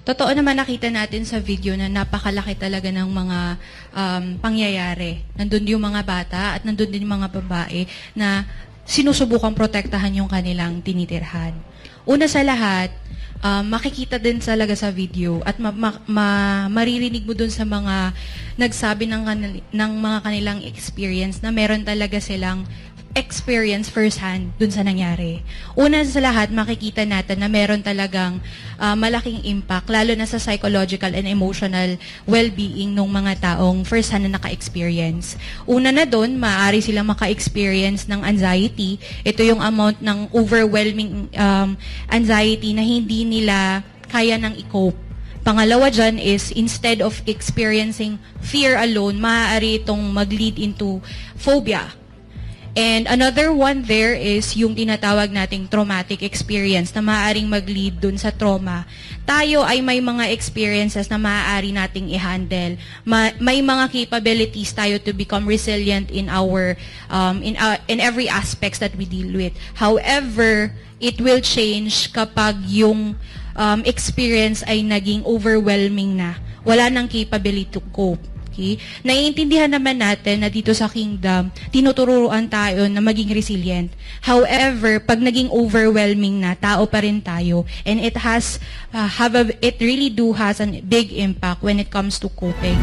Totoo naman nakita natin sa video na napakalaki talaga ng mga um, pangyayari. Nandun yung mga bata at nandun din yung mga babae na sinusubukang protektahan yung kanilang tinitirhan. Una sa lahat, um, makikita din talaga sa video at ma- ma- ma- maririnig mo dun sa mga nagsabi ng, kanil- ng mga kanilang experience na meron talaga silang experience firsthand dun sa nangyari. Una sa lahat, makikita natin na meron talagang ah, malaking impact, lalo na sa psychological and emotional well-being ng mga taong firsthand na naka-experience. Una na dun, maaari silang maka-experience ng anxiety. Ito yung amount ng overwhelming um, anxiety na hindi nila kaya nang i-cope. Pangalawa dyan is, instead of experiencing fear alone, maaari itong mag-lead into phobia. And another one there is yung tinatawag nating traumatic experience na maaaring mag-lead dun sa trauma. Tayo ay may mga experiences na maaari nating i-handle. Ma- may mga capabilities tayo to become resilient in our um, in uh, in every aspects that we deal with. However, it will change kapag yung um, experience ay naging overwhelming na. Wala nang capability to cope. Okay? Naiintindihan naman natin na dito sa kingdom, tinuturuan tayo na maging resilient. However, pag naging overwhelming na, tao pa rin tayo. And it has, uh, have a, it really do has a big impact when it comes to coping.